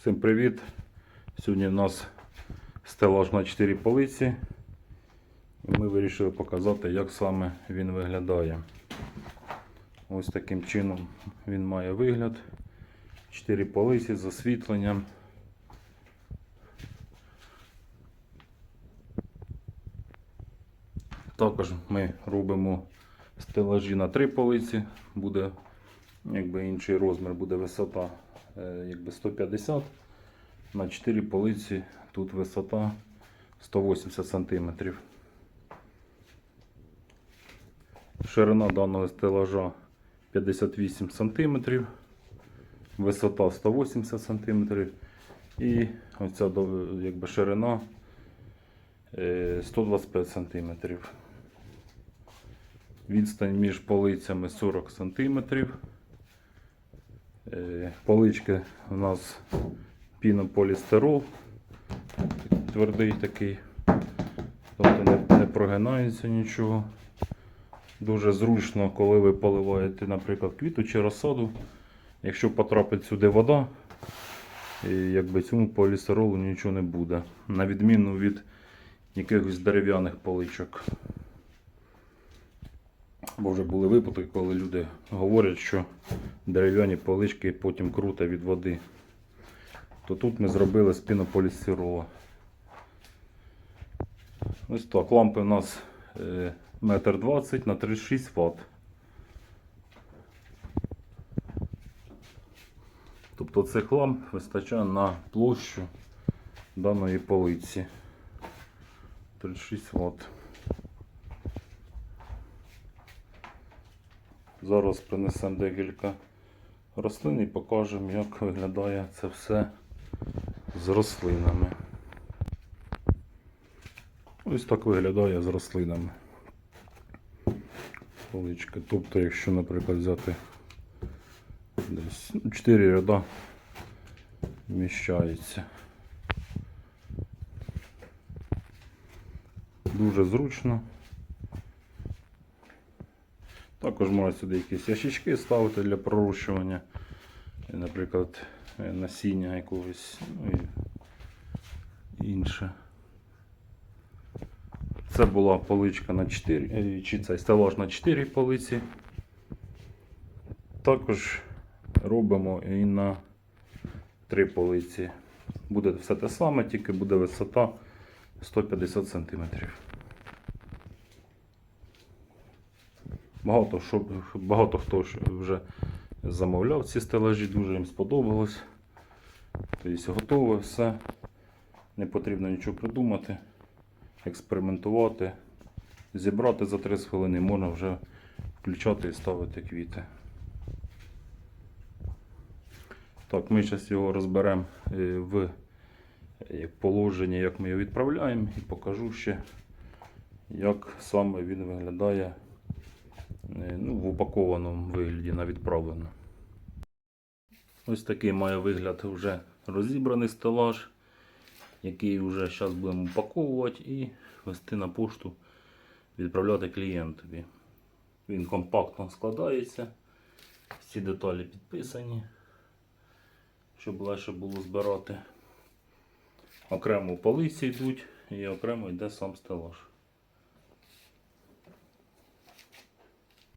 Всім привіт! Сьогодні у нас стелаж на 4 полиці. І ми вирішили показати, як саме він виглядає. Ось таким чином він має вигляд. 4 полиці з освітленням. Також ми робимо стелажі на 3 полиці. Буде якби інший розмір, буде висота якби 150 на 4 полиці. Тут висота 180 см. Ширина даного стелажа 58 см, висота 180 см і оця якби ширина е, 125 см. Відстань між полицями 40 см. Е, Полички у нас пінополістирол, твердий такий, тобто не, не прогинається нічого. Дуже зручно, коли ви поливаєте, наприклад, квіту чи розсаду. Якщо потрапить сюди вода, і якби цьому полістиролу нічого не буде. На відміну від якихось дерев'яних поличок. Бо вже були випадки, коли люди говорять, що дерев'яні полички потім круто від води. То тут ми зробили з пінополістирола. Ось так, лампи у нас е, метр двадцять на 36 Вт. Тобто цих ламп вистачає на площу даної полиці. 36 Вт. Зараз принесемо декілька рослин і покажемо, як виглядає це все з рослинами. Ось так виглядає з рослинами. Полички. Тобто, якщо, наприклад, взяти десь 4 ряда вміщається. Дуже зручно. Також можна сюди якісь ящички ставити для пророщування, наприклад, е, насіння якогось ну, і інше. Це була поличка на 4, е, чи це стелаж на 4 полиці. Також робимо і на 3 полиці. Буде все те саме, тільки буде висота 150 см. Багато, що, багато хто вже замовляв ці стелажі, дуже їм сподобалось. Тобто готове все. Не потрібно нічого придумати, експериментувати. Зібрати за 30 хвилин можна вже включати і ставити квіти. Так, ми зараз його розберемо е, в е, положенні, як ми його відправляємо, і покажу ще, як саме він виглядає ну, в упакованому вигляді на відправлено. Ось такий має вигляд вже розібраний стелаж, який вже зараз будемо упаковувати і вести на пошту, відправляти клієнтові. Він компактно складається, всі деталі підписані, щоб легше було збирати. Окремо полиці йдуть і окремо йде сам стелаж.